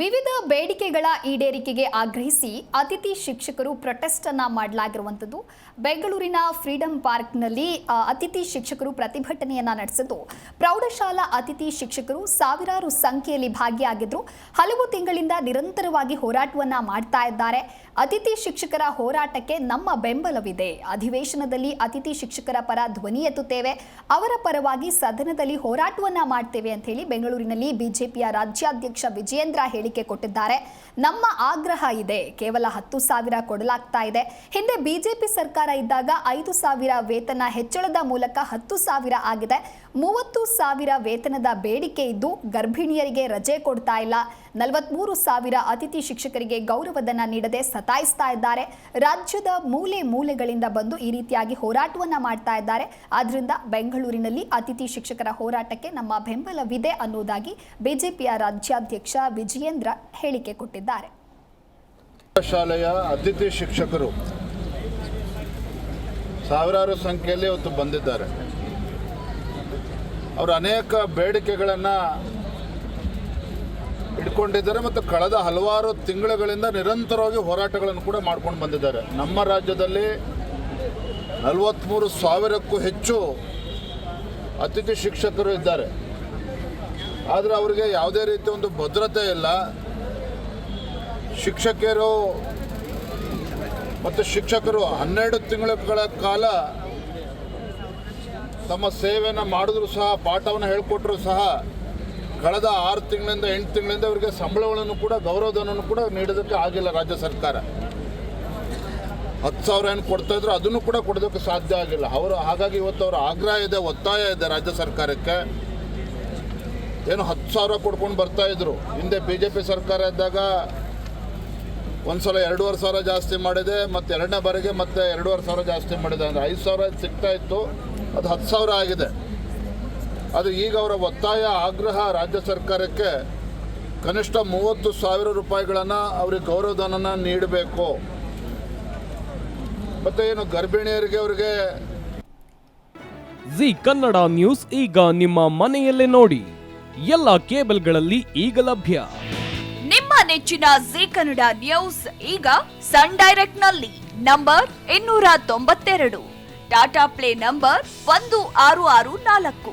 ವಿವಿಧ ಬೇಡಿಕೆಗಳ ಈಡೇರಿಕೆಗೆ ಆಗ್ರಹಿಸಿ ಅತಿಥಿ ಶಿಕ್ಷಕರು ಪ್ರೊಟೆಸ್ಟ್ ಅನ್ನ ಮಾಡಲಾಗಿರುವಂಥದ್ದು. ಬೆಂಗಳೂರಿನ ಫ್ರೀಡಂ ಪಾರ್ಕ್ನಲ್ಲಿ ನಲ್ಲಿ ಅತಿಥಿ ಶಿಕ್ಷಕರು ಪ್ರತಿಭಟನೆಯನ್ನ ನಡೆಸಿದ್ದು. ಪ್ರೌಢಶಾಲಾ ಅತಿಥಿ ಶಿಕ್ಷಕರು ಸಾವಿರಾರು ಸಂಖ್ಯೆಯಲ್ಲಿ ಭಾಗಿಯಾಗಿದ್ರು. ಹಲವು ತಿಂಗಳಿಂದ ನಿರಂತರವಾಗಿ ಹೋರಾಟವನ್ನ ಮಾಡ್ತಾ ಇದ್ದಾರೆ. ಅತಿಥಿ ಶಿಕ್ಷಕರ ಹೋರಾಟಕ್ಕೆ ನಮ್ಮ ಬೆಂಬಲವಿದೆ. ಅಧಿವೇಶನದಲ್ಲಿ ಅತಿಥಿ ಶಿಕ್ಷಕರ ಪರ ಧ್ವನಿ ಎತ್ತುತ್ತೇವೆ. ಅವರ ಪರವಾಗಿ ಸದನದಲ್ಲಿ ಹೋರಾಟವನ್ನ ಮಾಡ್ತೇವೆ ಅಂತ ಹೇಳಿ ಬೆಂಗಳೂರಿನಲ್ಲಿ ಬಿಜೆಪಿಯ ರಾಜ್ಯಾಧ್ಯಕ್ಷ ವಿಜಯೇಂದ್ರ ಹೇಳಿಕೆ ಕೊಟ್ಟಿದ್ದಾರೆ. ನಮ್ಮ ಆಗ್ರಹ ಇದೆ. ಕೇವಲ ಹತ್ತು ಸಾವಿರ ಕೊಡಲಾಗ್ತಾ ಇದೆ. ಹಿಂದೆ ಬಿಜೆಪಿ ಸರ್ಕಾರ ಇದ್ದಾಗ ಐದು ಸಾವಿರ ವೇತನ ಹೆಚ್ಚಳದ ಮೂಲಕ ಹತ್ತು ಸಾವಿರ ಆಗಿದೆ. ಮೂವತ್ತು ಸಾವಿರ ವೇತನದ ಬೇಡಿಕೆ ಇದ್ದು ಗರ್ಭಿಣಿಯರಿಗೆ ರಜೆ ಕೊಡ್ತಾ ಇಲ್ಲ. ನಲವತ್ಮೂರು ಸಾವಿರ ಅತಿಥಿ ಶಿಕ್ಷಕರಿಗೆ ಗೌರವಧನ ನೀಡದೆ ಸತಾಯಿಸ್ತಾ ಇದ್ದಾರೆ. ರಾಜ್ಯದ ಮೂಲೆ ಮೂಲೆಗಳಿಂದ ಬಂದು ಈ ರೀತಿಯಾಗಿ ಹೋರಾಟವನ್ನ ಮಾಡ್ತಾ ಇದ್ದಾರೆ. ಆದ್ರಿಂದ ಬೆಂಗಳೂರಿನಲ್ಲಿ ಅತಿಥಿ ಶಿಕ್ಷಕರ ಹೋರಾಟಕ್ಕೆ ನಮ್ಮ ಬೆಂಬಲವಿದೆ ಅನ್ನುವುದಾಗಿ ಬಿಜೆಪಿಯ ರಾಜ್ಯಾಧ್ಯಕ್ಷ ವಿಜಯೇಂದ್ರ ಹೇಳಿಕೆ ಕೊಟ್ಟಿದ್ದಾರೆ. ಶಾಲೆಯ ಅತಿಥಿ ಶಿಕ್ಷಕರು ಸಾವಿರಾರು ಸಂಖ್ಯೆಯಲ್ಲಿ ಇವತ್ತು ಬಂದಿದ್ದಾರೆ. ಅವರು ಅನೇಕ ಬೇಡಿಕೆಗಳನ್ನು ಇಟ್ಕೊಂಡಿದ್ದಾರೆ ಮತ್ತು ಕಳೆದ ಹಲವಾರು ತಿಂಗಳುಗಳಿಂದ ನಿರಂತರವಾಗಿ ಹೋರಾಟಗಳನ್ನು ಕೂಡ ಮಾಡ್ಕೊಂಡು ಬಂದಿದ್ದಾರೆ. ನಮ್ಮ ರಾಜ್ಯದಲ್ಲಿ ನಲವತ್ತ್ಮೂರು ಸಾವಿರಕ್ಕೂ ಹೆಚ್ಚು ಅತಿಥಿ ಶಿಕ್ಷಕರು ಇದ್ದಾರೆ. ಆದರೆ ಅವರಿಗೆ ಯಾವುದೇ ರೀತಿಯ ಒಂದು ಭದ್ರತೆ ಇಲ್ಲ. ಶಿಕ್ಷಕಿಯರು ಮತ್ತು ಶಿಕ್ಷಕರು ಹನ್ನೆರಡು ತಿಂಗಳ ಕಾಲ ತಮ್ಮ ಸೇವೆಯನ್ನು ಮಾಡಿದ್ರು ಸಹ, ಪಾಠವನ್ನು ಹೇಳಿಕೊಟ್ರು ಸಹ ಕಳೆದ ಆರು ತಿಂಗಳಿಂದ, ಎಂಟು ತಿಂಗಳಿಂದ ಅವರಿಗೆ ಸಂಬಳಗಳನ್ನು ಕೂಡ, ಗೌರವಧನವನ್ನು ಕೂಡ ನೀಡೋದಕ್ಕೆ ಆಗಿಲ್ಲ ರಾಜ್ಯ ಸರ್ಕಾರ. ಹತ್ತು ಸಾವಿರ ಏನು ಕೊಡ್ತಾ ಇದ್ರು ಅದನ್ನು ಕೂಡ ಕೊಡೋದಕ್ಕೆ ಸಾಧ್ಯ ಆಗಿಲ್ಲ. ಅವರು ಹಾಗಾಗಿ ಇವತ್ತು ಅವರ ಆಗ್ರಹ ಇದೆ, ಒತ್ತಾಯ ಇದೆ ರಾಜ್ಯ ಸರ್ಕಾರಕ್ಕೆ. ಏನು ಹತ್ತು ಸಾವಿರ ಕೊಡ್ಕೊಂಡು ಬರ್ತಾ ಇದ್ರು. ಹಿಂದೆ ಬಿ ಜೆ ಪಿ ಸರ್ಕಾರ ಇದ್ದಾಗ ಒಂದು ಸಲ ಎರಡೂವರೆ ಸಾವಿರ ಜಾಸ್ತಿ ಮಾಡಿದೆ, ಮತ್ತು ಎರಡನೇ ಬಾರಿಗೆ ಮತ್ತೆ ಎರಡೂವರೆ ಸಾವಿರ ಜಾಸ್ತಿ ಮಾಡಿದೆ. ಅಂದರೆ ಐದು ಸಾವಿರ ಸಿಗ್ತಾ ಇತ್ತು, ಅದು ಹತ್ತು ಸಾವಿರ ಆಗಿದೆ. ಅದು ಈಗ ಅವರ ಒತ್ತಾಯ ಆಗ್ರಹ ರಾಜ್ಯ ಸರ್ಕಾರಕ್ಕೆ ಕನಿಷ್ಠ ಮೂವತ್ತು ಸಾವಿರ ರೂಪಾಯಿಗಳನ್ನು ಅವ್ರಿಗೆ ಗೌರವಧನನ ನೀಡಬೇಕು. ಮತ್ತು ಏನು ಗರ್ಭಿಣಿಯರಿಗೆ ಅವರಿಗೆ? ಜಿ ಕನ್ನಡ ನ್ಯೂಸ್ ಈಗ ನಿಮ್ಮ ಮನೆಯಲ್ಲೇ ನೋಡಿ. ಎಲ್ಲ ಕೇಬಲ್ಗಳಲ್ಲಿ ಈಗ ಲಭ್ಯ. ನಿಮ್ಮ ನೆಚ್ಚಿನ ಜಿ ಕನ್ನಡ ನ್ಯೂಸ್ ಈಗ ಸನ್ ಡೈರೆಕ್ಟ್ನಲ್ಲಿ ನಂಬರ್ ಇನ್ನೂರ ತೊಂಬತ್ತೆರಡು. ಟಾಟಾ ಪ್ಲೇ ನಂಬರ್ ಒಂದು ಆರು ಆರು ನಾಲ್ಕು.